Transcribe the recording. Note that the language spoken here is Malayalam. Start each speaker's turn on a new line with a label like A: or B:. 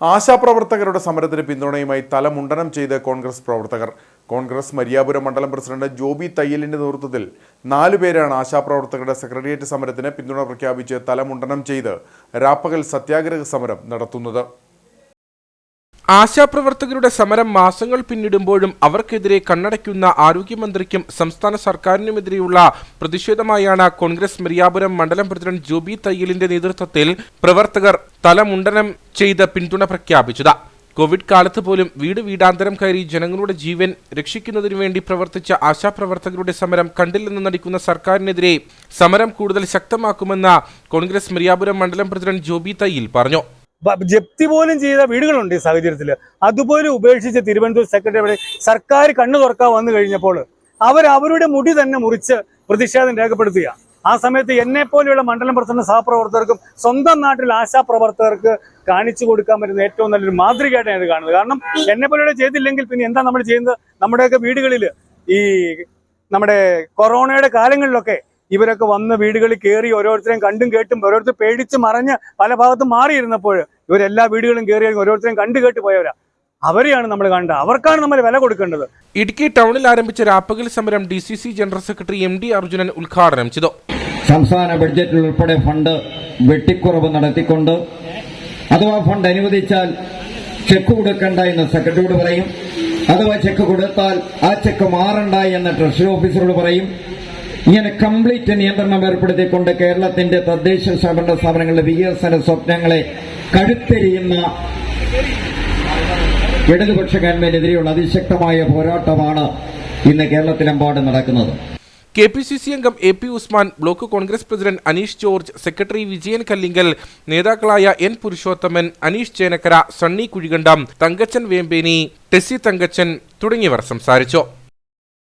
A: ആശാപ്രവർത്തകരുടെ സമരത്തിന് പിന്തുണയുമായി തലമുണ്ടനം ചെയ്ത് കോൺഗ്രസ് പ്രവർത്തകർ. കോൺഗ്രസ് മരിയാപുരം മണ്ഡലം പ്രസിഡന്റ് ജോബി തയ്യലിന്റെ നേതൃത്വത്തിൽ നാലുപേരാണ് ആശാപ്രവർത്തകരുടെ സെക്രട്ടേറിയറ്റ് സമരത്തിന് പിന്തുണ പ്രഖ്യാപിച്ച് തലമുണ്ടനം ചെയ്ത് രാപ്പകൽ സത്യാഗ്രഹ സമരം നടത്തുന്നത്.
B: ആശാപ്രവർത്തകരുടെ സമരം മാസങ്ങൾ പിന്നിടുമ്പോഴും അവർക്കെതിരെ കണ്ണടയ്ക്കുന്ന ആരോഗ്യമന്ത്രിക്കും സംസ്ഥാന സർക്കാരിനുമെതിരെയുള്ള പ്രതിഷേധമായാണ് കോൺഗ്രസ് മരിയാപുരം മണ്ഡലം പ്രസിഡന്റ് ജോബി തയ്യലിന്റെ നേതൃത്വത്തിൽ പ്രവർത്തകർ തലമുണ്ടനം ചെയ്ത് പിന്തുണ പ്രഖ്യാപിച്ചത്. കോവിഡ് കാലത്ത് പോലും വീട് വീടാന്തരം കയറി ജനങ്ങളുടെ ജീവൻ രക്ഷിക്കുന്നതിനു വേണ്ടി പ്രവർത്തിച്ച ആശാപ്രവർത്തകരുടെ സമരം കണ്ടില്ലെന്ന് നടിക്കുന്ന സർക്കാരിനെതിരെ സമരം കൂടുതൽ ശക്തമാക്കുമെന്ന് കോൺഗ്രസ് മരിയാപുരം മണ്ഡലം പ്രസിഡന്റ് ജോബി തയ്യിൽ പറഞ്ഞു.
C: ജപ്തി പോലും ചെയ്ത വീടുകളുണ്ട് ഈ സാഹചര്യത്തിൽ അതുപോലെ ഉപേക്ഷിച്ച് തിരുവനന്തപുരം സെക്രട്ടറി സർക്കാർ കണ്ണു തുറക്കാൻ വന്നു കഴിഞ്ഞപ്പോൾ അവർ അവരുടെ മുടി തന്നെ മുറിച്ച് പ്രതിഷേധം രേഖപ്പെടുത്തുക. ആ സമയത്ത് എന്നെ പോലെയുള്ള മണ്ഡലം പ്രസിഡന്റ് സഹപ്രവർത്തകർക്കും സ്വന്തം നാട്ടിൽ ആശാപ്രവർത്തകർക്ക് കാണിച്ചു കൊടുക്കാൻ പറ്റുന്ന ഏറ്റവും നല്ലൊരു മാതൃകയായിട്ടാണ് ഇത് കാണുന്നത്. കാരണം എന്നെ പോലെയുള്ള ചെയ്തില്ലെങ്കിൽ പിന്നെ എന്താ നമ്മൾ ചെയ്യുന്നത്? നമ്മുടെയൊക്കെ വീടുകളിൽ ഈ നമ്മുടെ കൊറോണയുടെ കാലങ്ങളിലൊക്കെ ഇവരൊക്കെ വന്ന് വീടുകളിൽ കയറി ഓരോരുത്തരെയും കണ്ടും കേട്ടും ഓരോരുത്തർ പേടിച്ച് മറഞ്ഞ് പല ഭാഗത്തും മാറിയിരുന്നപ്പോൾ ഇവരെല്ലാ വീടുകളും കയറി ഓരോരുത്തരെയും കണ്ടു കേട്ട് പോയവരാ. അവരെയാണ് നമ്മൾ കണ്ടത്. അവർക്കാണ് നമ്മൾ വില കൊടുക്കേണ്ടത്.
B: ഇടുക്കി ടൗണിൽ ആരംഭിച്ച രാപ്പകൽ സമരം D C C general secretary M D Arjunan ഉദ്ഘാടനം ചെയ്തു.
D: സംസ്ഥാന ബഡ്ജറ്റിൽ ഉൾപ്പെടെ ഫണ്ട് വെട്ടിക്കുറവ് നടത്തിക്കൊണ്ട് അഥവാ ഫണ്ട് അനുവദിച്ചാൽ ചെക്ക് കൊടുക്കണ്ട എന്ന് സെക്രട്ടറിയോട് പറയും. അഥവാ ചെക്ക് കൊടുത്താൽ ആ ചെക്ക് മാറണ്ട എന്ന് ട്രഷറി ഓഫീസറോട് പറയും. ഇങ്ങനെ കംപ്ലീറ്റ് നിയന്ത്രണം ഏർപ്പെടുത്തിക്കൊണ്ട് കേരളത്തിന്റെ തദ്ദേശ സ്വയംഭരണ സ്ഥാപനങ്ങളുടെ വികസന സ്വപ്നങ്ങളെ കഴുത്തെരിയുന്ന ഇടതുപക്ഷ ഗവൺമെന്റിനെതിരെയുള്ള അതിശക്തമായ പോരാട്ടമാണ് ഇന്ന് കേരളത്തിലെമ്പാടും നടക്കുന്നത്.
B: കെ പി സി സി അംഗം A P Usman block Congress president Aneesh George secretary Vijayan Kallinkal നേതാക്കളായ എൻ പുരുഷോത്തമൻ അനീഷ് ചേനക്കര സണ്ണി കുഴികണ്ടം തങ്കച്ചൻ വേമ്പേനി ടെസ്സി തങ്കച്ചൻ തുടങ്ങിയവർ സംസാരിച്ചു.